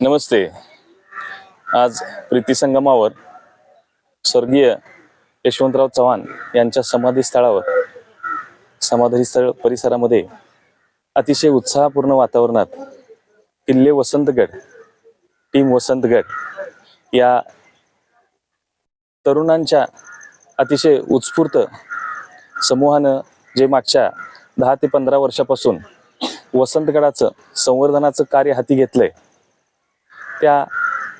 नमस्ते. आज प्रीती संगमावर स्वर्गीय यशवंतराव चव्हाण यांच्या समाधी स्थळावर समाधी स्थळ परिसरामध्ये अतिशय उत्साहपूर्ण वातावरणात किल्ले वसंतगड टीम वसंतगड या तरुणांच्या अतिशय उत्स्फूर्त समूहानं जे मागच्या दहा ते पंधरा वर्षापासून वसंतगडाचं संवर्धनाचं कार्य हाती घेतलंय त्या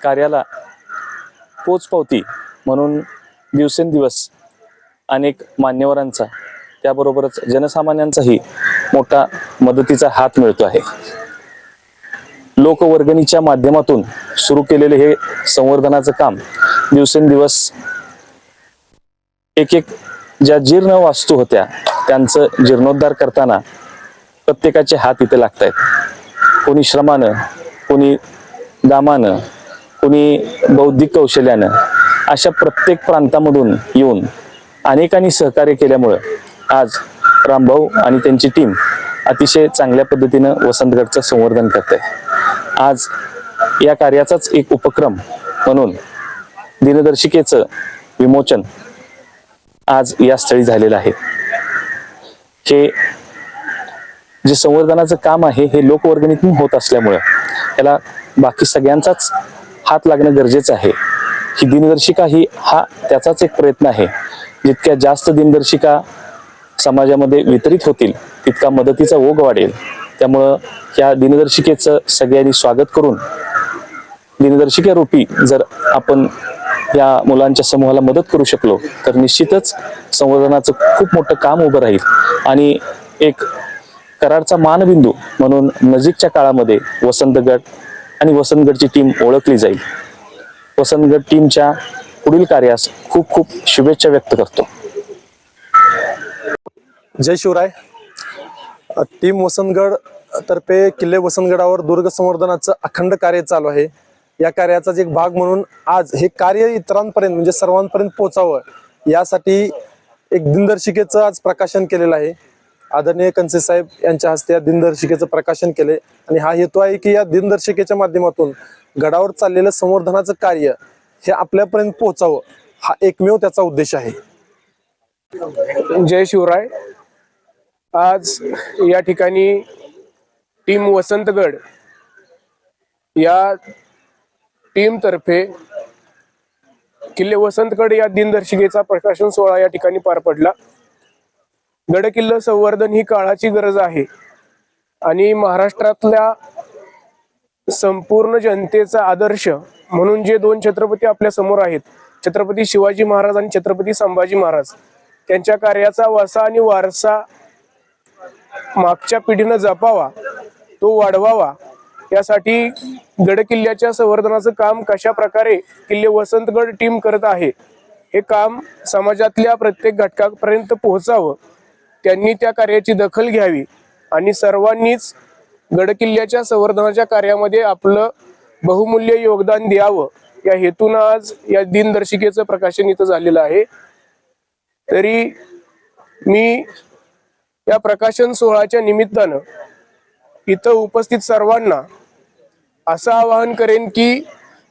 कार्याला पोचपावती म्हणून दिवसेंदिवस अनेक मान्यवरांचा त्याबरोबरच जनसामान्यांचाही मोठा मदतीचा हात मिळतो आहे. लोकवर्गणीच्या माध्यमातून सुरू केलेले हे संवर्धनाचं काम दिवसेंदिवस एक एक ज्या जीर्ण वास्तू होत्या त्यांचं जीर्णोद्धार करताना प्रत्येकाचे हात इथे लागत आहेत कोणी श्रमानं कोणी दामानं कुणी बौद्धिक कौशल्यानं अशा प्रत्येक प्रांतामधून येऊन अनेकांनी सहकार्य केल्यामुळं आज रामभाऊ आणि त्यांची टीम अतिशय चांगल्या पद्धतीनं वसंतगडचं संवर्धन करते आज या कार्याचाच एक उपक्रम म्हणून दिनदर्शिकेचं विमोचन आज या स्थळी झालेलं आहे. हे जे संवर्धनाचं काम आहे हे लोकवर्गणीतून होत असल्यामुळं त्याला बाकी सगळ्यांचाच हात लागणं गरजेचं आहे. ही दिनदर्शिका ही हा त्याचाच एक प्रयत्न आहे. जितक्या जास्त दिनदर्शिका समाजामध्ये वितरित होतील तितका मदतीचा ओघ वाढेल. त्यामुळं या दिनदर्शिकेचं सगळ्यांनी स्वागत करून दिनदर्शिकेरूपी जर आपण या मुलांच्या समूहाला मदत करू शकलो तर निश्चितच संवर्धनाचं खूप मोठं काम उभं राहील. आणि एक करारचा मानबिंदू म्हणून नजीकच्या काळामध्ये वसंतगड आणि वसंतगडची टीम ओळखली जाईल. वसंतगड टीमच्या पुढील कार्यास खूप खूप शुभेच्छा व्यक्त करतो. जय शिवराय. टीम वसंतगड तर्फे किल्ले वसंतगडावर दुर्ग संवर्धनाचं अखंड कार्य चालू आहे. या कार्याचाच एक भाग म्हणून आज हे कार्य इतरांपर्यंत म्हणजे सर्वांपर्यंत पोहोचावं यासाठी एक दिनदर्शिकेचं आज प्रकाशन केलेलं आहे. आदरणीय कंसे साहेब यांच्या हस्ते या दिनदर्शिकेचं प्रकाशन केले. आणि हा हेतू आहे की या दिनदर्शिकेच्या माध्यमातून गडावर चाललेलं संवर्धनाचं कार्य हे आपल्यापर्यंत पोहोचावं हा एकमेव त्याचा उद्देश आहे. जय शिवराय. आज या ठिकाणी टीम वसंतगड या टीमतर्फे किल्ले वसंतगड या दिनदर्शिकेचा प्रकाशन सोहळा या ठिकाणी पार पडला. गडकिल्ल संवर्धन ही काळाची गरज आहे. आणि महाराष्ट्रातल्या संपूर्ण जनतेचा आदर्श म्हणून जे दोन छत्रपती आपल्यासमोर आहेत छत्रपती शिवाजी महाराज आणि छत्रपती संभाजी महाराज त्यांच्या कार्याचा वसा आणि वारसा मागच्या पिढीनं जपावा तो वाढवावा यासाठी गड किल्ल्याच्या संवर्धनाचं काम कशा प्रकारे किल्ले वसंतगड टीम करत आहे हे काम समाजातल्या प्रत्येक घटकापर्यंत पोहोचावं त्यांनी त्या कार्याची दखल घ्यावी आणि सर्वांनीच गडकिल्ल्याच्या संवर्धनाच्या कार्यामध्ये आपलं बहुमूल्य योगदान द्यावं. या हेतून आज या दिनदर्शिकेचं प्रकाशन इथं झालेलं आहे. तरी मी या प्रकाशन सोहळ्याच्या निमित्तानं इथं उपस्थित सर्वांना असं आवाहन करेन की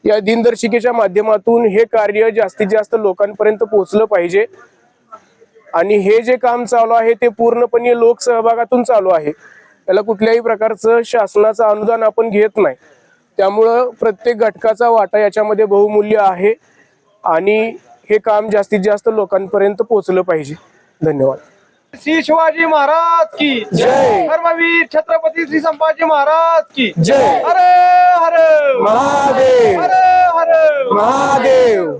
या दिनदर्शिकेच्या माध्यमातून हे कार्य जास्तीत जास्त लोकांपर्यंत पोहोचलं पाहिजे. आणि हे जे काम चालू आहे ते पूर्णपणे लोकसहभागातून चालू आहे. त्याला कुठल्याही प्रकारचं शासनाचं अनुदान आपण घेत नाही. त्यामुळं प्रत्येक घटकाचा वाटा याच्यामध्ये बहुमूल्य आहे आणि हे काम जास्तीत जास्त लोकांपर्यंत पोहोचलं पाहिजे. धन्यवाद. श्री शिवाजी महाराज की जय. धर्मवीर छत्रपती श्री संभाजी महाराज की जय. हरे हरे. महादेव. हरे हरे. महादेव.